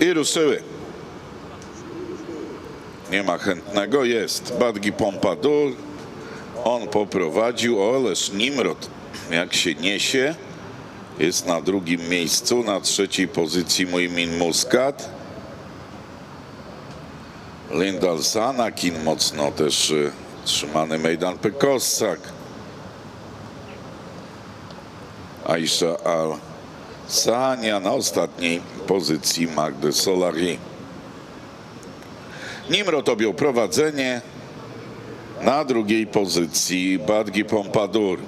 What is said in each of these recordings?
I ruszyły. Nie ma chętnego, jest. Badgi Pompadour. On poprowadził, o, ależ Nimrod, jak się niesie, jest na drugim miejscu, na trzeciej pozycji Muimin Muscat. Lindal Sanakin, mocno też y, trzymany Mejdan Pekossak. Aisha Al Sania na ostatniej pozycji Magdy Solari. Nimrod objął prowadzenie na drugiej pozycji Badgi Pompadour.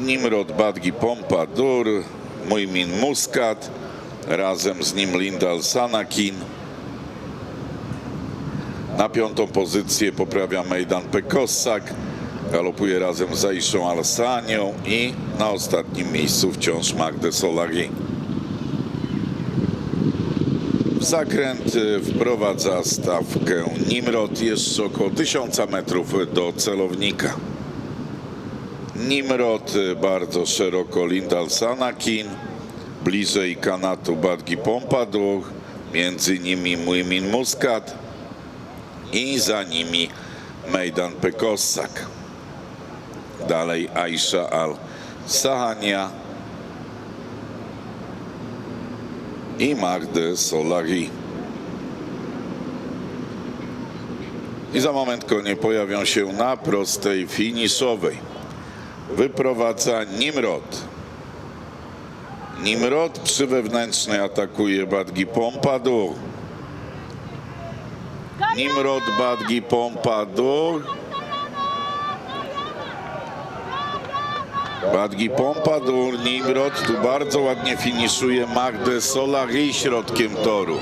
Nimrod Badgi Pompadour, Muimin Muscat, razem z nim Lindal Sanakin. Na piątą pozycję poprawia Mejdan Pekossak, galopuje razem z Aishą Alsanią i na ostatnim miejscu wciąż Magdę Solari. Zakręt y, wprowadza stawkę Nimrod jeszcze około 1000 metrów do celownika. Nimrod y, bardzo szeroko Lindal Sanakin, bliżej kanatu Badgi Pompadour, między nimi Muimin Muscat i za nimi Mejdan Pekossak. Dalej Aisha Al Sahania i Magdę Solari. I za moment konie pojawią się na prostej finiszowej. Wyprowadza Nimrod. Nimrod przy wewnętrznej atakuje Badgi Pompadour. Nimrod Badgi Pompadour. Badgi Pompadour, Nimrod tu bardzo ładnie finiszuje Magdę Solari środkiem toru.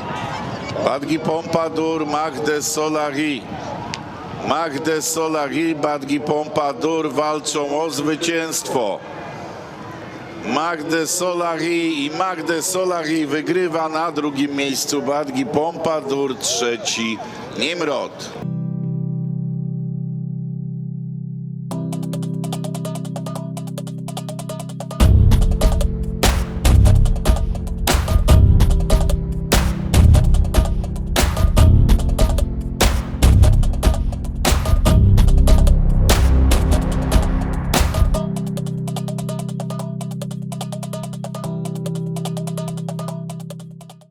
Badgi Pompadour, Magdę Solari. Magdę Solari, Badgi Pompadour walczą o zwycięstwo. Magdę Solari i Magdę Solari wygrywa na drugim miejscu Badgi Pompadour, trzeci Nimrod.